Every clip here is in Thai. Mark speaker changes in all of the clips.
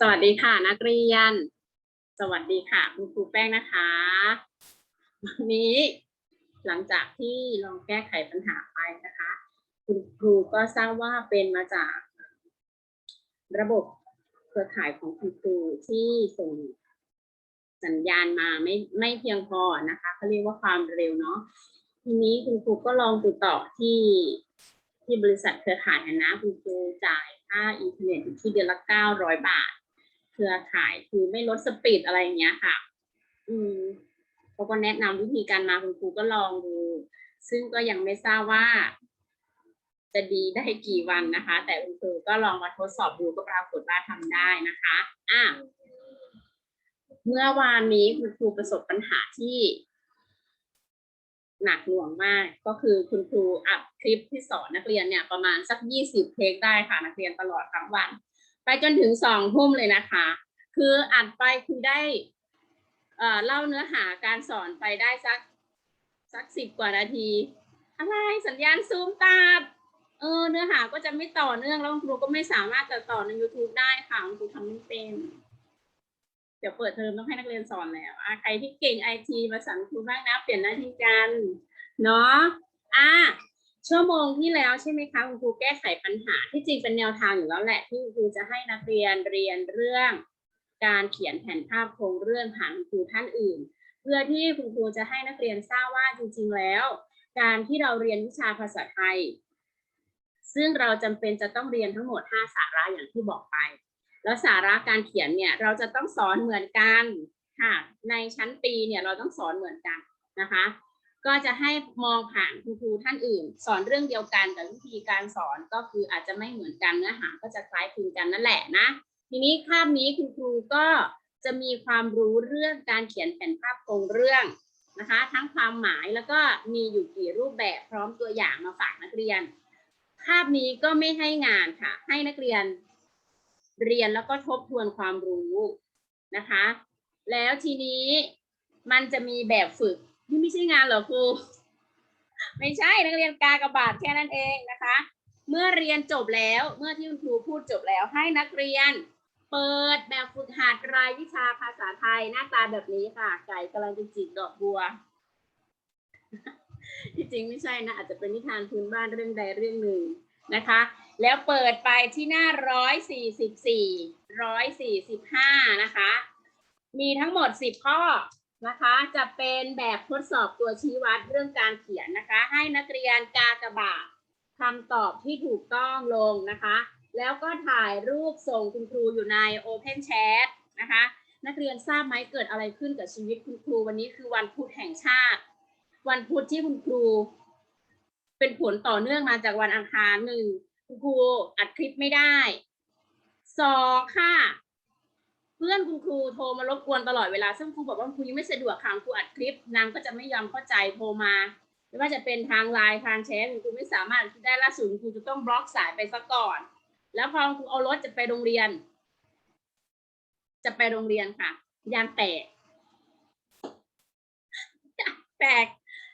Speaker 1: สวัสดีค่ะ นักเรียน สวัสดีค่ะ คุณครูแป้งนะคะวันนี้หลังจากที่ลองแก้ไขปัญหาไปนะคะ คุณครูก็ทราบว่าเป็นมาจาก ระบบเครือข่ายของคุณครูที่ส่งสัญญาณมาไม่ไม่เพียงพอนะคะเขาเรียกว่าความเร็วเนาะทีนี้คุณครูก็ลองติดต่อที่ที่บริษัทเครือข่ายนะคุณครูจ่ายค่าอินเทอร์เน็ตอยู่ที่เดือนละเก้าร้อยบาท เครือข่ายคือไม่ลดสปีดอะไรอย่างเงี้ยค่ะ อืมเขาก็แนะนำวิธีการมาคุณครูก็ลองดู ซึ่งก็ยังไม่ทราบว่า จะดีได้กี่วันนะคะ แต่คุณครูก็ลองมาทดสอบดูก็ปรากฏว่าทำได้นะคะอะเมื่อวานนี้คุณครูประสบปัญหาที่หนักหน่วงมากก็คือคุณครูอัดคลิปที่สอนนักเรียนเนี่ยประมาณสักยี่สิบเทคได้ค่ะนักเรียนตลอดทั้งวัน ไปจนถึงสองทุ่มเลยนะคะ คืออัดไปคือได้เอ่อเล่าเนื้อหาการสอนไปได้สักสักสิบกว่านาที อะไรสัญญาณซูมตัดเออเนื้อหาก็จะไม่ต่อเนื่องแล้วครูก็ไม่สามารถจะต่อใน YouTube ได้ค่ะคุณครูทำไม่เป็น เดี๋ยวเปิดเทอมต้องให้นักเรียนสอนแล้วอะใครที่เก่งไอทีมาสั่งครูบ้างนะ เปลี่ยนหน้าที่กัน เนาะอะ ชั่วโมงที่แล้วใช่ไหมคะคุณครูแก้ไขปัญหาที่จริงเป็นแนวทางอยู่แล้วแหละที่คุณครูจะให้นักเรียนเรียนเรื่อง การเขียนแผนภาพโครงเรื่องผ่านคุณครูท่านอื่น เพื่อที่คุณครูจะให้นักเรียนทราบว่าจริง ๆ แล้ว การที่เราเรียนวิชาภาษาไทย ซึ่งเราจำเป็นจะต้องเรียนทั้งหมด 5 สาระอย่างที่บอกไป แล้วสาระการเขียนเนี่ยเราจะต้องสอนเหมือนกันค่ะในชั้นปีเนี่ยเราต้องสอนเหมือนกันนะคะ ก็จะให้มองผ่านคุณครูท่านอื่น สอนเรื่องเดียวกันแต่วิธีการสอนก็คืออาจจะไม่เหมือนกันเนื้อหาก็จะคล้ายคลึงกันนั่นแหละนะ ทีนี้คาบนี้คุณครูก็จะมีความรู้เรื่องการเขียนแผนภาพโครงเรื่องนะคะ ทั้งความหมายแล้วก็มีอยู่กี่รูปแบบพร้อมตัวอย่างมาฝากนักเรียนคาบนี้ก็ไม่ให้งานค่ะ ให้นักเรียนเรียนแล้วก็ทบทวนความรู้นะคะ แล้วทีนี้มันจะมีแบบฝึก นี่ไม่ใช่งานเหรอครูไม่ใช่นักเรียนกากระบาทแค่นั้นเองนะคะ เมื่อเรียนจบแล้วเมื่อที่คุณครูพูดจบแล้วให้นักเรียน เปิดแบบฝึกหัดรายวิชาภาษาไทยหน้าตาแบบนี้ค่ะ ไก่กำลังจะจีบดอกบัวที่จริงไม่ใช่นะอาจจะเป็นนิทานพื้นบ้านเรื่องใดเรื่องหนึ่งนะคะ แล้วเปิดไปที่หน้าร้อยสี่สิบสี่ร้อยสี่สิบห้านะคะ มีทั้งหมดสิบข้อ นะคะจะเป็นแบบทดสอบตัวชี้วัดเรื่องการเขียนนะคะ ให้นักเรียนกากบาทคำตอบที่ถูกต้องลงนะคะ แล้วก็ถ่ายรูปส่งคุณครูอยู่ใน Open Chat นะคะ นักเรียนทราบไหมเกิดอะไรขึ้นกับชีวิตคุณครูวันนี้คือวันพุธแห่งชาติ วันพุธที่คุณครู เป็นผลต่อเนื่องมาจากวันอังคารหนึ่งคุณครูอัดคลิปไม่ได้สองค่ะ อนคุณครูโทรมารบกวนตลอดเวลา ซึ่งครูบอกว่าครูยังไม่สะดวกค่ะครูอัดคลิป นางก็จะไม่ยอมเข้าใจโทรมา ไม่ว่าจะเป็นทางไลน์ทางแชทครูไม่สามารถได้ล่าสุดครูจะต้องบล็อกสายไปซะก่อน แล้วพอครูเอารถจะไปโรงเรียน จะไปโรงเรียนค่ะ ยางแตก แตก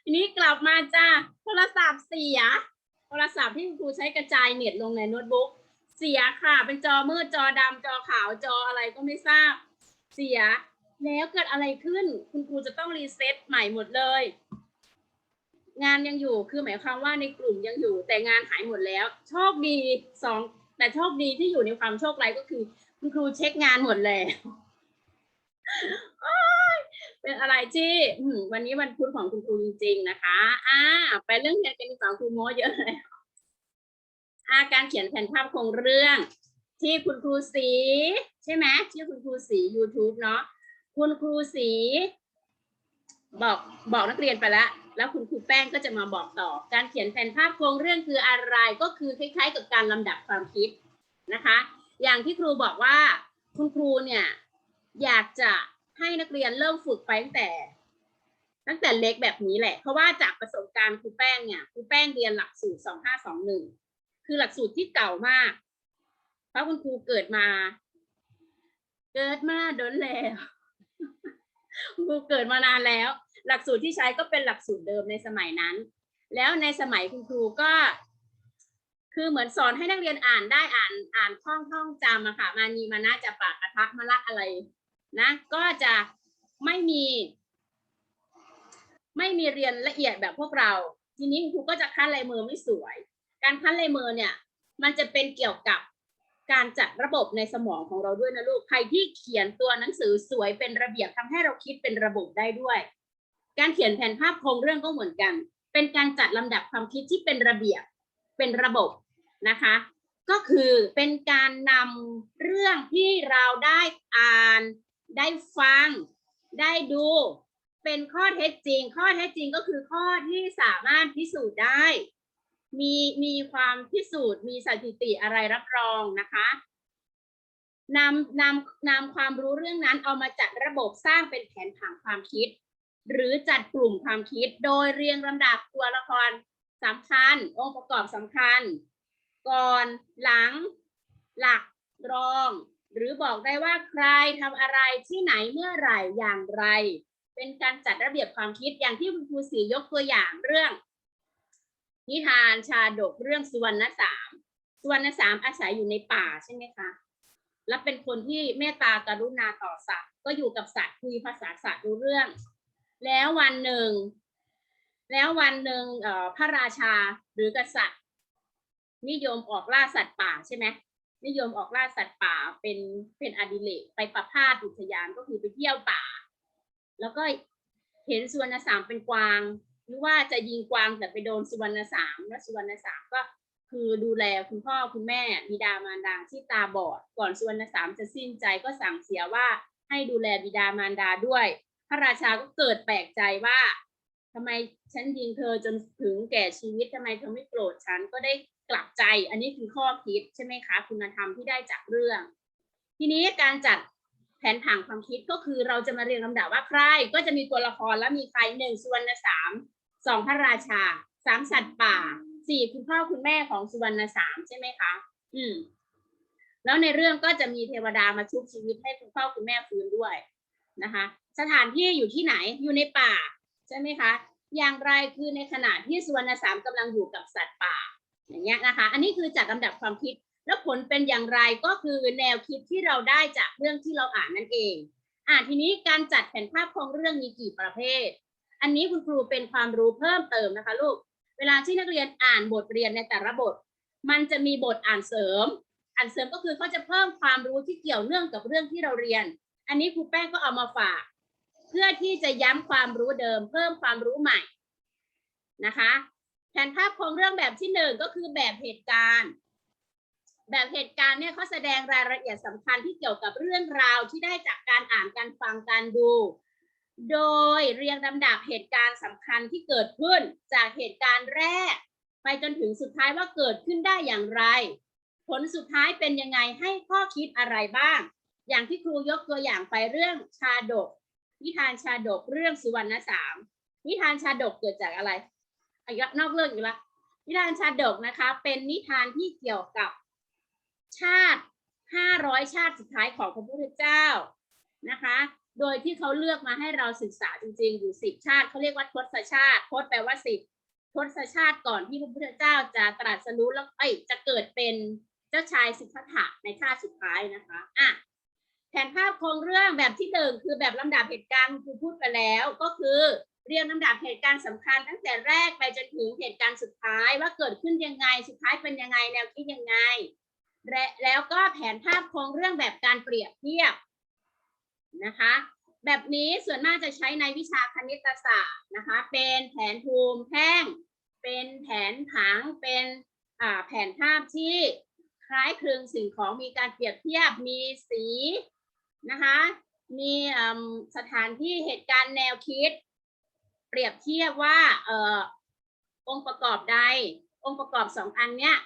Speaker 1: ทีนี้กลับมาจ้าโทรศัพท์เสีย โทรศัพท์ที่ครูใช้กระจายเน็ตลงในโน้ตบุ๊ก เสียค่ะ เป็นจอมืดจอดำจอขาวจออะไรก็ไม่ทราบ เสีย แล้วเกิดอะไรขึ้น คุณครูจะต้องรีเซ็ตใหม่หมดเลย งานยังอยู่คือหมายความว่าในกลุ่มยังอยู่ แต่งานหายหมดแล้ว โชคดีสองแต่โชคดีที่อยู่ในความโชคร้ายก็คือ คุณครูเช็คงานหมดแล้วโอ๊ยเป็นอะไรที่อืมวันนี้วันพุธของคุณครูจริง ๆ นะคะ อ่า ไปเรื่องเรียนกันดีกว่าครูโมเยอะเลย อาการเขียนแผนภาพโครงเรื่อง ที่คุณครูสีใช่ไหมชื่คุณครูสี YouTube เนาะคุณครูสีบอกบอกนักเรียนไปแล้วแล้วคุณครูแป้งก็จะมาบอกต่อ การเขียนแผนภาพโครงเรื่องคืออะไรก็คือคล้าย ๆ กับการลำดับความคิดนะคะ อย่างที่ครูบอกว่าคุณครูเนี่ยอยากจะให้นักเรียนเริ่มฝึกไปตั้งแต่ ตั้งแต่เล็กแบบนี้แหละ เพราะว่าจากประสบการณ์ครูแป้งเนี่ยครูแป้งเรียนหลักสูตร 2521 คือหลักสูตรที่เก่ามาก เพราะคุณครูเกิดมา เกิดมาโดนแล้วครูเกิดมานานแล้ว หลักสูตรที่ใช้ก็เป็นหลักสูตรเดิมในสมัยนั้น แล้วในสมัยคุณครูก็ คือเหมือนสอนให้นักเรียนอ่านได้อ่านอ่านท่องท่องจำอะค่ะมานีมานะจะปากกระทะมะละอะไรนะ ก็จะไม่มี ไม่มีเรียนละเอียดแบบพวกเรา ทีนี้ครูก็จะคั้นลายมือไม่สวย การคั้นลายมือเนี่ย มันจะเป็นเกี่ยวกับการจัดระบบในสมองของเราด้วยนะลูก ใครที่เขียนตัวหนังสือสวยเป็นระเบียบทำให้เราคิดเป็นระบบได้ด้วย การเขียนแผนภาพโครงเรื่องก็เหมือนกัน เป็นการจัดลำดับความคิดที่เป็นระเบียบ เป็นระบบนะคะ ก็คือเป็นการนำเรื่องที่เราได้อ่าน ได้ฟัง ได้ดู เป็นข้อเท็จจริง ข้อเท็จจริงก็คือข้อที่สามารถพิสูจน์ได้ มีมีความพิสูจน์ มีสถิติอะไรรับรองนะคะนำนำนำความรู้เรื่องนั้นเอามาจัดระบบสร้างเป็นแผนผังความคิด หรือจัดกลุ่มความคิดโดยเรียงลำดับตัวละครสำคัญ องค์ประกอบสำคัญ ก่อนหลัง หลักรอง หรือบอกได้ว่าใครทำอะไรที่ไหนเมื่อไหร่อย่างไร เป็นการจัดระเบียบความคิดอย่างที่คุณครูศรียกตัวอย่างเรื่อง นิทานชาดกเรื่องสุวรรณสามสุวรรณสามอาศัยอยู่ในป่าใช่ไหมคะ และเป็นคนที่เมตตากรุณาต่อสัตว์ ก็อยู่กับสัตว์คุยภาษาสัตว์รู้เรื่อง แล้ววันหนึ่ง แล้ววันหนึ่งพระราชาหรือกษัตริย์ นิยมออกล่าสัตว์ป่าใช่ไหมนิยมออกล่าสัตว์ป่าเป็นเป็นอดิเรกไปประพาสอุทยานก็คือไปเที่ยวป่า แล้วก็เห็นสุวรรณสามเป็นกวาง หรือว่าจะยิงกวางแต่ไปโดนสุวรรณสามแล้วสุวรรณสามก็คือดูแลคุณพ่อคุณแม่บิดามารดาที่ตาบอด ก่อนสุวรรณสามจะสิ้นใจก็สั่งเสียว่าให้ดูแลบิดามารดาด้วย พระราชาก็เกิดแปลกใจว่าทำไมฉันยิงเธอจนถึงแก่ชีวิตทำไมเธอไม่โกรธฉันก็ได้กลับใจ อันนี้คือข้อคิดใช่ไหมคะ คุณธรรมที่ได้จากเรื่อง ทีนี้การจัดแผนผังความคิดก็คือเราจะมาเรียงลำดับว่าใครก็จะมีตัวละครแล้วมีใครหนึ่งสุวรรณสาม สองพระราชาสามสัตว์ป่าสี่คุณพ่อคุณแม่ของสุวรรณสามใช่ไหมคะอืมแล้วในเรื่องก็จะมีเทวดามาชุบชีวิตให้คุณพ่อคุณแม่ฟื้นด้วยนะคะ สถานที่อยู่ที่ไหนอยู่ในป่าใช่ไหมคะ อย่างไรคือในขณะที่สุวรรณสามกำลังอยู่กับสัตว์ป่าอย่างเงี้ยนะคะ อันนี้คือจัดลำดับความคิดแล้วผลเป็นอย่างไรก็คือแนวคิดที่เราได้จากเรื่องที่เราอ่านนั่นเอง อ่าทีนี้การจัดแผนภาพโครงเรื่องมีกี่ประเภท อันนี้คุณครูเป็นความรู้เพิ่มเติมนะคะลูก เวลาที่นักเรียนอ่านบทเรียนในแต่ละบท มันจะมีบทอ่านเสริม อ่านเสริมก็คือเขาจะเพิ่มความรู้ที่เกี่ยวเนื่องกับเรื่องที่เราเรียน อันนี้ครูแป้งก็เอามาฝาก เพื่อที่จะย้ำความรู้เดิม เพิ่มความรู้ใหม่นะคะแผนภาพโครงเรื่องแบบที่หนึ่งก็คือแบบเหตุการณ์ แบบเหตุการณ์เนี่ยเขาแสดงรายละเอียดสำคัญที่เกี่ยวกับเรื่องราวที่ได้จากการอ่านการฟังการดู โดยเรียงลำดับเหตุการณ์สำคัญที่เกิดขึ้นจากเหตุการณ์แรก ไปจนถึงสุดท้ายว่าเกิดขึ้นได้อย่างไร ผลสุดท้ายเป็นยังไงให้ข้อคิดอะไรบ้าง อย่างที่ครูยกตัวอย่างไปเรื่องชาดก นิทานชาดกเรื่องสุวรรณสามนิทานชาดกเกิดจากอะไรอีกละนอกเรื่องอีกละนิทานชาดกนะคะ เป็นนิทานที่เกี่ยวกับชาติห้าร้อยชาติสุดท้ายของพระพุทธเจ้านะคะ โดยที่เขาเลือกมาให้เราศึกษาจริง ๆ อยู่สิบชาติเขาเรียกว่าทศชาติทศแปลว่าสิบทศชาติก่อนที่พระพุทธเจ้าจะตรัสรู้แล้วเอ้ยจะเกิดเป็นเจ้าชายสิทธัตถะในชาติสุดท้ายนะคะอะแผนภาพโครงเรื่องแบบที่หนึ่งคือแบบลำดับเหตุการณ์ครูพูดไปแล้วก็คือเรียงลำดับเหตุการณ์สำคัญตั้งแต่แรกไปจนถึงเหตุการณ์สุดท้ายว่าเกิดขึ้นยังไงสุดท้ายเป็นยังไงแนวคิดยังไงและแล้วก็แผนภาพโครงเรื่องแบบการเปรียบเทียบ นะคะ แบบนี้ส่วนมากจะใช้ในวิชาคณิตศาสตร์นะคะ เป็นแผนภูมิแท่ง เป็นแผนผัง เป็นแผนภาพที่คล้ายคลึงสิ่งของมีการเปรียบเทียบ มีสีนะคะ มีสถานที่เหตุการณ์แนวคิด เปรียบเทียบว่าอองค์ประกอบใด องค์ประกอบสองอันเนี้ย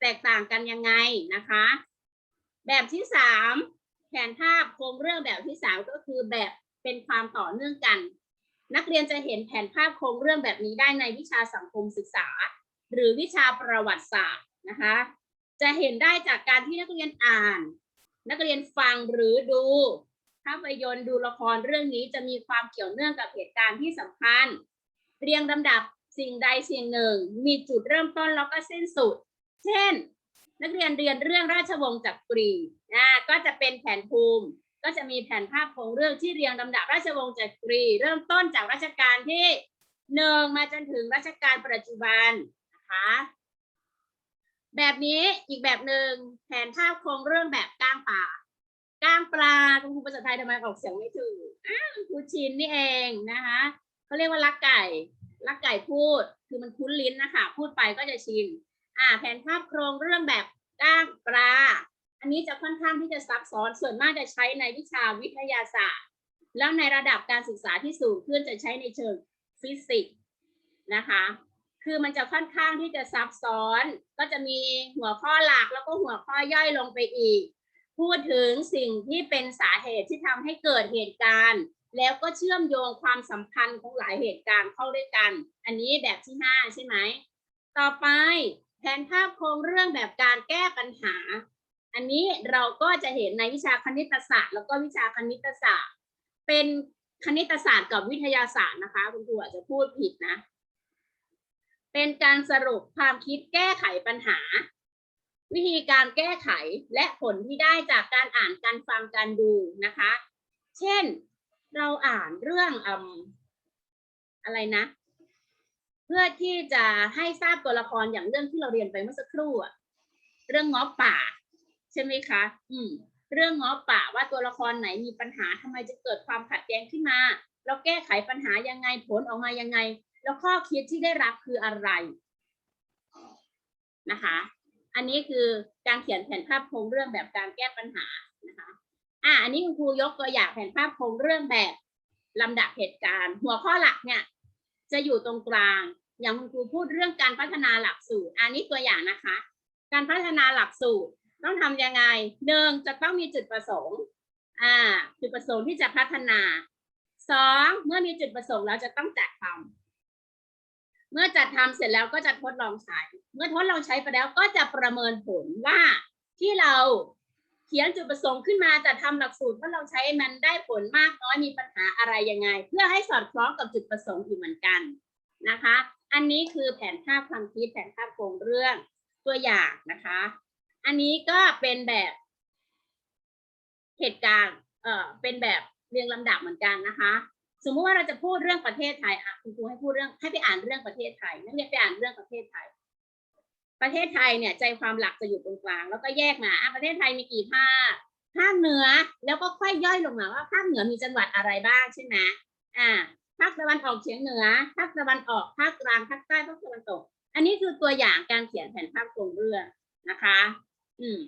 Speaker 1: แตกต่างกันยังไงนะคะ แบบที่สาม แผนภาพโครงเรื่องแบบที่สามก็คือแบบเป็นความต่อเนื่องกัน นักเรียนจะเห็นแผนภาพโครงเรื่องแบบนี้ได้ในวิชาสังคมศึกษา หรือวิชาประวัติศาสตร์นะคะ จะเห็นได้จากการที่นักเรียนอ่าน นักเรียนฟังหรือดูภาพยนตร์ดูละครเรื่องนี้จะมีความเกี่ยวเนื่องกับเหตุการณ์ที่สำคัญ เรียงลำดับสิ่งใดสิ่งหนึ่ง มีจุดเริ่มต้นแล้วก็เส้นสุด เช่น นักเรียนเรียนเรื่องราชวงศ์จักรีอ่าก็จะเป็นแผนภูมิ ก็จะมีแผนภาพโครงเรื่องที่เรียงลำดับราชวงศ์จักรี เริ่มต้นจากรัชกาลที่หนึ่งมาจนถึงรัชกาลปัจจุบันนะคะแบบนี้อีกแบบหนึ่งแผนภาพโครงเรื่องแบบก้างป่าก้างปลาคุณครูภาษาไทยทำไมออกเสียงไม่ถูกอ้าวคุณครูชินนี่เองนะคะเขาเรียกว่าลักไก่ลักไก่พูด คือมันคุ้นลิ้นนะคะ พูดไปก็จะชิน อ่าแผนภาพโครงเรื่องแบบก้างปลา อันนี้จะค่อนข้างที่จะซับซ้อนส่วนมากจะใช้ในวิชาวิทยาศาสตร์ แล้วในระดับการศึกษาที่สูงขึ้นจะใช้ในเชิงฟิสิกส์นะคะ คือมันจะค่อนข้างที่จะซับซ้อน ก็จะมีหัวข้อหลักแล้วก็หัวข้อย่อยลงไปอีก พูดถึงสิ่งที่เป็นสาเหตุที่ทำให้เกิดเหตุการณ์ แล้วก็เชื่อมโยงความสัมพันธ์ของหลายเหตุการณ์เข้าด้วยกัน อันนี้แบบที่ห้าใช่ไหม ต่อไป แผนภาพโครงเรื่องแบบการแก้ปัญหา อันนี้เราก็จะเห็นในวิชาคณิตศาสตร์ แล้วก็วิชาคณิตศาสตร์ เป็นคณิตศาสตร์กับวิทยาศาสตร์นะคะ คุณครูอาจจะพูดผิดนะ เป็นการสรุปความคิดแก้ไขปัญหา วิธีการแก้ไขและผลที่ได้จากการอ่านการฟังการดูนะคะ เช่นเราอ่านเรื่องออะไรนะ พื่อที่จะให้ทราบตัวละครอย่างเรื่องที่เราเรียนไปเมื่อสักครู่อะเรื่องง้อป่า ใช่ไหมคะ อืม เรื่องง้อป่าว่าตัวละครไหนมีปัญหาทำไมจะเกิดความขัดแย้งขึ้นมา เราแก้ไขปัญหายังไงผลออกมายังไง แล้วข้อคิดที่ได้รับคืออะไรนะคะ อันนี้คือการเขียนแผนภาพโครงเรื่องแบบการแก้ปัญหานะคะ อ่าอันนี้คุณครูยกตัวอย่างแผนภาพโครงเรื่องแบบลำดับเหตุการณ์ หัวข้อหลักเนี่ย จะอยู่ตรงกลาง อย่างคุณครูพูดเรื่องการพัฒนาหลักสูตร อันนี้ตัวอย่างนะคะ การพัฒนาหลักสูตรต้องทำยังไงหนึ่งจะต้องมีจุดประสงค์ อ่า จุดประสงค์ที่จะพัฒนาสองเมื่อมีจุดประสงค์แล้วจะต้องจัดทำเมื่อจัดทำเสร็จแล้วก็จะทดลองใช้ เมื่อทดลองใช้ไปแล้วก็จะประเมินผลว่าที่เราเขียนจุดประสงค์ขึ้นมาจะทำหลักสูตรทดลองใช้มันได้ผลมากน้อยมีปัญหาอะไรยังไง เพื่อให้สอดคล้องกับจุดประสงค์อยู่เหมือนกันนะคะ อันนี้คือแผนภาพความคิดแผนภาพโครงเรื่องตัวอย่างนะคะ อันนี้ก็เป็นแบบเหตุการณ์เอ่อเป็นแบบเรียงลำดับเหมือนกันนะคะ สมมุติว่าเราจะพูดเรื่องประเทศไทยอะคุณครูให้พูดเรื่องให้ไปอ่านเรื่องประเทศไทยนักเรียนไปอ่านเรื่องประเทศไทย ประเทศไทยเนี่ยใจความหลักจะอยู่ตรงกลาง แล้วก็แยกมาอะประเทศไทยมีกี่ภาคภาคเหนือแล้วก็ค่อยย่อยลงมาว่าภาคเหนือมีจังหวัดอะไรบ้างใช่ไหมอ่า ภาคตะวันออกเฉียงเหนือภาคตะวันออกภาคกลางภาคใต้ภาคตะวันตก อันนี้คือตัวอย่างการเขียนแผนภาพโครงเรื่องนะคะ อืม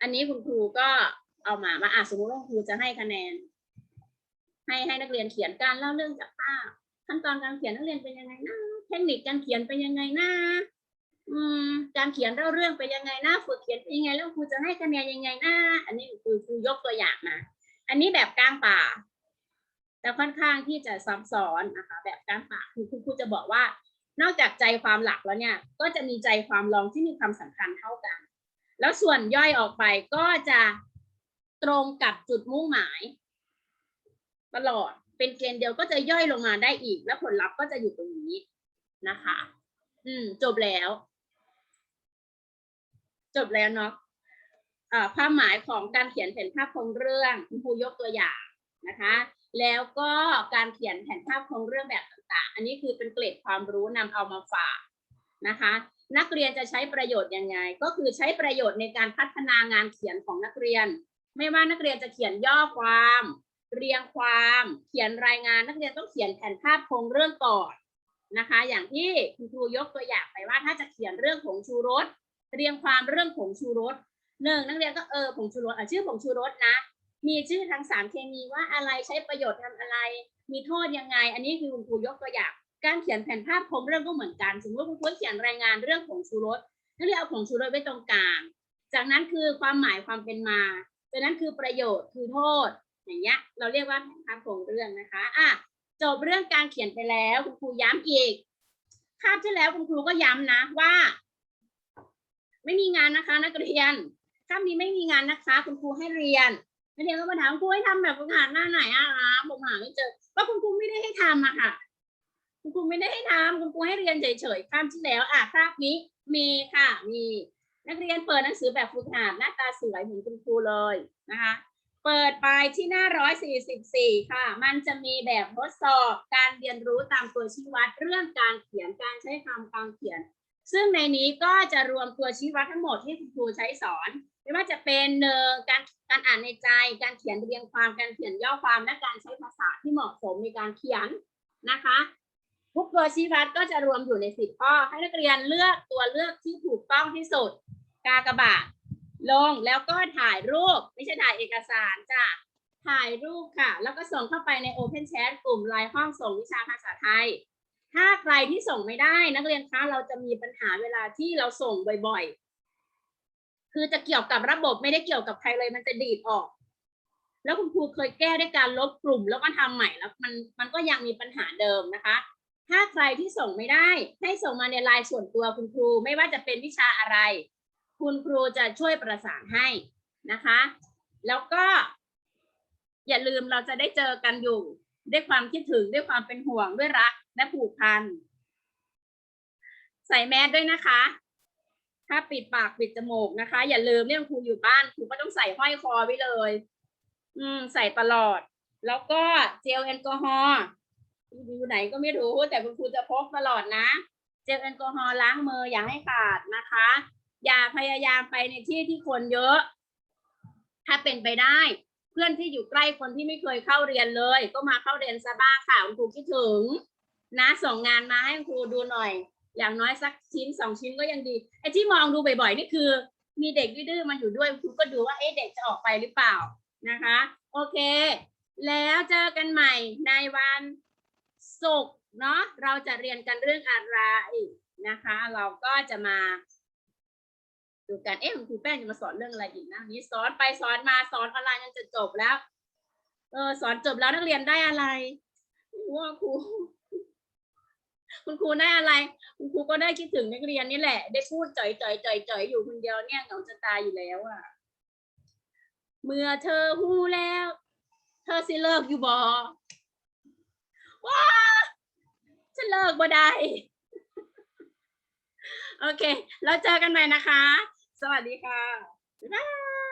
Speaker 1: อันนี้คุณครูก็เอามามาอะสมมติว่าครูจะให้คะแนน ให้ให้นักเรียนเขียนการเล่าเรื่องจากภาพขั้นตอนการเขียนนักเรียนเป็นยังไงนะเทคนิคการเขียนเป็นยังไงนะอืม การเขียนเล่าเรื่องเป็นยังไงนะฝึกเขียนเป็นยังไงแล้วครูจะให้คะแนนยังไงนะอันนี้คือครูยกตัวอย่างนะอันนี้แบบกลางป่า แต่ค่อนข้างที่จะซับซ้อนนะคะ แบบกางป่าคือคุณครูจะบอกว่า นอกจากใจความหลักแล้วเนี่ย ก็จะมีใจความรองที่มีความสำคัญเท่ากัน แล้วส่วนย่อยออกไปก็จะตรงกับจุดมุ่งหมาย ตลอดเป็นเกณฑ์เดียวก็จะย่อยลงมาได้อีก แล้วผลลัพธ์ก็จะอยู่ตรงนี้นะคะ อืม จบแล้ว จบแล้วเนาะอ่าความหมายของการเขียนแผนภาพโครงเรื่องคุณครูยกตัวอย่างนะคะ แล้วก็การเขียนแผนภาพโครงเรื่องแบบต่างๆ อันนี้คือเป็นเกร็ดความรู้นำเอามาฝากนะคะ นักเรียนจะใช้ประโยชน์ยังไง ก็คือใช้ประโยชน์ในการพัฒนางานเขียนของนักเรียน ไม่ว่านักเรียนจะเขียนย่อความ เรียงความ เขียนรายงานนักเรียนต้องเขียนแผนภาพโครงเรื่องก่อนนะคะ อย่างที่คุณครูยกตัวอย่างไปว่าถ้าจะเขียนเรื่องผงชูรสเรียงความเรื่องผงชูรสหนึ่งนักเรียนก็เออผงชูรสชื่อผงชูรสนะ มีชื่อทางสารเคมีว่าอะไรใช้ประโยชน์ทำอะไร มีโทษยังไง อันนี้คือคุณครูยกตัวอย่าง การเขียนแผนภาพโครงเรื่องก็เหมือนกัน สมมติคุณครูเขียนรายงานเรื่องผงชูรสนักเรียนเอาผงชูรสไว้ตรงกลาง จากนั้นคือความหมายความเป็นมา จากนั้นคือประโยชน์คือโทษ อย่างเงี้ย เราเรียกว่าแผนภาพโครงเรื่องนะคะอะจบเรื่องการเขียนไปแล้วคุณครูย้ำอีกคาบที่แล้วคุณครูก็ย้ำนะว่า ไม่มีงานนะคะ นักเรียนคาบนี้ไม่มีงานนะคะ คุณครูให้เรียน นักเรียนก็มาถามครูให้ทำแบบฝึกหัดหน้าไหนอะครับผมหาไม่เจอก็คุณครูไม่ได้ให้ทำอะค่ะคุณครูไม่ได้ให้ทำคุณครูให้เรียนเฉยๆคาบที่แล้วอะคาบนี้มีค่ะ มี นักเรียนเปิดหนังสือแบบฝึกหัดหน้าตาสวยเหมือนคุณครูเลยนะคะเปิดไปที่หน้า 144 ค่ะ มันจะมีแบบทดสอบการเรียนรู้ตามตัวชี้วัดเรื่องการเขียนการใช้คำการเขียน ซึ่งในนี้ก็จะรวมตัวชี้วัดทั้งหมดที่คุณครูใช้สอน ไม่ว่าจะเป็นหนึ่งการการอ่านในใจ การเขียนเรียงความ การเขียนย่อความและการใช้ภาษาที่เหมาะสมในการเขียนนะคะทุกตัวชี้วัดก็จะรวมอยู่ในสิบข้อ ให้นักเรียนเลือกตัวเลือกที่ถูกต้องที่สุด กากระบาทลงแล้วก็ถ่ายรูปไม่ใช่ถ่ายเอกสารจ้ะถ่ายรูปค่ะ แล้วก็ส่งเข้าไปใน Open Chat กลุ่มไลน์ห้องส่งวิชาภาษาไทย ถ้าใครที่ส่งไม่ได้ นักเรียนคะเราจะมีปัญหาเวลาที่เราส่งบ่อย คือจะเกี่ยวกับระบบไม่ได้เกี่ยวกับใครเลยมันจะดีดออก แล้วคุณครูเคยแก้ด้วยการลบกลุ่มแล้วก็ทำใหม่แล้วมันมันก็ยังมีปัญหาเดิมนะคะ ถ้าใครที่ส่งไม่ได้ ให้ส่งมาในไลน์ส่วนตัวคุณครูไม่ว่าจะเป็นวิชาอะไร คุณครูจะช่วยประสานให้นะคะ แล้วก็ อย่าลืมเราจะได้เจอกันอยู่ด้วยความคิดถึงด้วยความเป็นห่วงด้วยรักและผูกพันใส่แมสด้วยนะคะ ถ้าปิดปากปิดจมูกนะคะ อย่าลืมเรื่องครูอยู่บ้านครูก็ต้องใส่ห้อยคอไว้เลย อืม ใส่ตลอด แล้วก็เจลแอลกอฮอล์อยู่ไหนก็ไม่รู้แต่คุณครูจะพกตลอดนะ เจลแอลกอฮอล์ล้างมืออย่าให้ขาดนะคะ อย่าพยายามไปในที่ที่คนเยอะ ถ้าเป็นไปได้ เพื่อนที่อยู่ใกล้คนที่ไม่เคยเข้าเรียนเลย ก็มาเข้าเรียนซะบ้างค่ะคุณครูคิดถึง นะส่งงานมาให้คุณครูดูหน่อย อย่างน้อยสักชิ้นสองชิ้นก็ยังดีไอ้ที่มองดูบ่อยๆนี่คือ มีเด็กดื้อมาอยู่ด้วยคุณครูก็ดูว่าเอ๊ะเด็กจะออกไปหรือเปล่านะคะ โอเค แล้วเจอกันใหม่ในวันศุกร์เนาะเราจะเรียนกันเรื่องอะไรนะคะ เราก็จะมาดูกันเอ๊ะครูแป้งจะมาสอนเรื่องอะไรอีกนะนี้สอนไปสอนมาสอนออนไลน์จนจะจบแล้วเออสอนจบแล้วนักเรียนได้อะไรไม่รู้ว่าครู คุณครูได้อะไร คุณครูก็ได้คิดถึงนักเรียนนี่แหละ ได้พูดจ่อยจ่อยจ่อยจ่อยอยู่คนเดียวเนี่ยเหงาจะตายอยู่แล้วอะเมื่อเธอหูแล้ว เธอสิเลิกอยู่บ่ว้าฉันเลิกบ่ได้ โอเค แล้วเจอกันใหม่นะคะ สวัสดีค่ะบ๊ายบาย